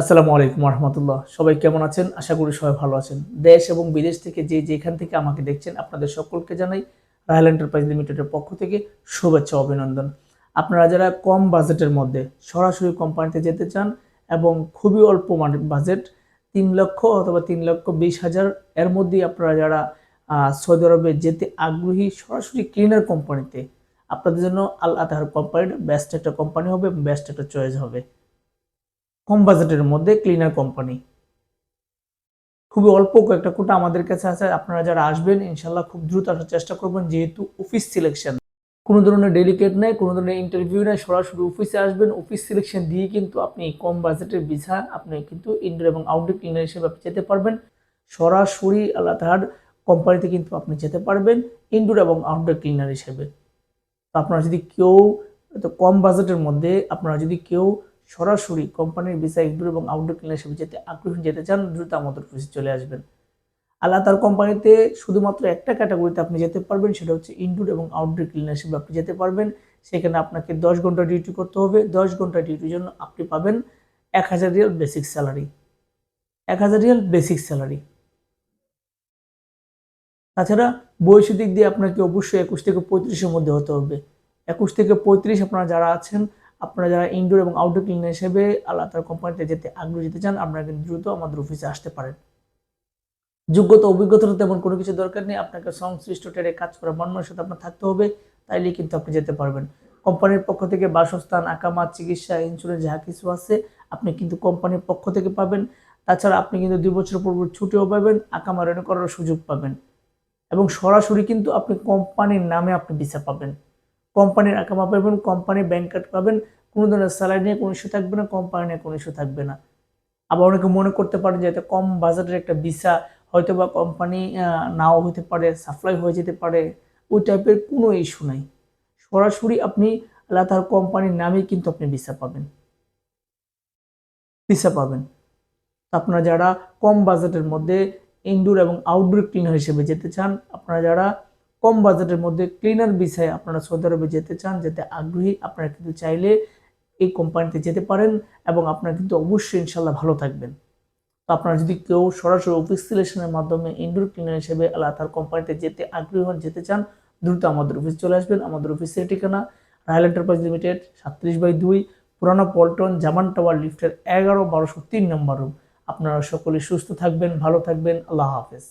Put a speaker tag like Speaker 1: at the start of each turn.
Speaker 1: আসসালামু আলাইকুম রহমতুল্লাহ সবাই কেমন আছেন? আশা করি সবাই ভালো আছেন। দেশ এবং বিদেশ থেকে যে যেখান থেকে আমাকে দেখছেন, আপনাদের সকলকে জানাই রায়ল এন্টারপ্রাইজ লিমিটেডের পক্ষ থেকে শুভেচ্ছা অভিনন্দন। আপনারা যারা কম বাজেটের মধ্যে সরাসরি কোম্পানিতে যেতে চান এবং খুবই অল্প মানে বাজেট, তিন লক্ষ অথবা তিন লক্ষ বিশ হাজার, এর মধ্যেই আপনারা যারা সৌদি আরবে যেতে আগ্রহী সরাসরি ক্লিনার কোম্পানিতে, আপনাদের জন্য আল আতাহার কোম্পানিটা বেস্ট একটা কোম্পানি হবে এবং বেস্ট একটা চয়েস হবে। কম বাজেটের মধ্যে ক্লিনার কোম্পানি খুবই অল্প কয়েকটা কোটা আমাদের কাছে আছে, আপনারা যারা আসবেন ইনশাল্লাহ খুব দ্রুত আসার চেষ্টা করবেন, যেহেতু অফিস সিলেকশন কোনো ধরনের ডেলিকেট নেই, কোনো ধরনের ইন্টারভিউ নেই, সরাসরি অফিসে আসবেন অফিস সিলেকশন দিয়ে কিন্তু আপনি কম বাজেটের ভিসা আপনি কিন্তু ইনডোর এবং আউটডোর ক্লিনার হিসেবে আপনি যেতে পারবেন। সরাসরি আল্লাহ তাহার কোম্পানিতে কিন্তু আপনি যেতে পারবেন ইনডোর এবং আউটডোর ক্লিনার হিসেবে। আপনারা যদি কেউ কম বাজেটের মধ্যে, আপনারা যদি কেউ সরাসরি কোম্পানির ভিসা ইনডোর এবং আউটডোর ক্লিনার হিসেবে যেতে আগ্রহী যেতে চান, দ্রুত আমাদের অফিসে চলে আসবেন। আল্লাহ তার কোম্পানিতে শুধুমাত্র একটা ক্যাটাগরিতে আপনি যেতে পারবেন, সেটা হচ্ছে ইনডোর এবং আউটডোর ক্লিনার হিসেবে আপনি যেতে পারবেন। সেখানে আপনাকে দশ ঘণ্টা ডিউটি করতে হবে। দশ ঘণ্টা ডিউটির জন্য আপনি পাবেন এক হাজার রিয়াল বেসিক স্যালারি এক হাজার রিয়াল বেসিক স্যালারি তাছাড়া বয়সের দিক দিয়ে আপনাকে অবশ্যই একুশ থেকে পঁয়ত্রিশের মধ্যে হতে হবে। একুশ থেকে পঁয়ত্রিশ আপনারা যারা আছেন আপনারা যারা ইনডোর এবং আউটডোর ক্লিনার হিসেবে আল্লাহ তার কোম্পানিতে যেতে আগ্রহী যেতে চান, আপনারা কিন্তু দ্রুত আমাদের অফিসে আসতে পারেন। যোগ্যতা অভিজ্ঞতা তেমন কোনো কিছু দরকার নেই, আপনাকে সংশ্লিষ্ট ট্রেডে কাজ করা মানুষের সাথে আপনার থাকতে হবে তাইলে কিন্তু আপনি যেতে পারবেন। কোম্পানির পক্ষ থেকে বাসস্থান আকামা চিকিৎসা ইন্স্যুরেন্স যা কিছু আছে, আপনি কিন্তু কোম্পানির পক্ষ থেকে পাবেন। তাছাড়া আপনি কিন্তু দুই বছর পর পর ছুটিও পাবেন আকামা রেনু করার সুযোগ পাবেন। এবং সরাসরি কিন্তু আপনি কোম্পানির নামে আপনি ভিসা পাবেন। কোম্পানির আকামা পাবেন কোম্পানির ব্যাংক কার্ড পাবেন, কোনো ধরনের স্যালারি নিয়ে কোনো ইস্যু থাকবে না কোম্পানি নিয়ে কোনো ইস্যু থাকবে না। আবার অনেকে মনে করতে পারেন যে কম বাজেটের একটা ভিসা হয়তো বা কোম্পানি নাও হতে পারে সাপ্লাই হয়ে যেতে পারে, ওই টাইপের কোনো ইস্যু নাই। সরাসরি আপনি আল্লাহ তার কোম্পানির নামেই কিন্তু আপনি ভিসা পাবেন। ভিসা পাবেন। আপনারা যারা কম বাজেটের মধ্যে ইনডোর এবং আউটডোর ক্লিনার হিসেবে যেতে চান, আপনারা যারা কম বাজেটের মধ্যে ক্লিনার বিষয়ে আপনারা সৌদি আরবে যেতে চান, যেতে আগ্রহী, আপনারা কিন্তু চাইলে এই কোম্পানিতে যেতে পারেন এবং আপনারা কিন্তু অবশ্যই ইনশাল্লাহ ভালো থাকবেন। তো আপনারা যদি কেউ সরাসরি অফিস সিলেকশনের মাধ্যমে ইনডোর ক্লিনার হিসেবে আল্লাহ তার কোম্পানিতে যেতে আগ্রহী হন, যেতে চান, দ্রুত আমাদের অফিস চলে আসবেন। আমাদের অফিসের ঠিকানা রায়ল এন্টারপ্রাইজ লিমিটেড সাতত্রিশ বাই দুই, পুরানো পল্টন, জামান টাওয়ার, লিফটের এগারো বারোশো তিন নম্বর রুম আপনারা সকলে সুস্থ থাকবেন, ভালো থাকবেন। আল্লাহ হাফেজ।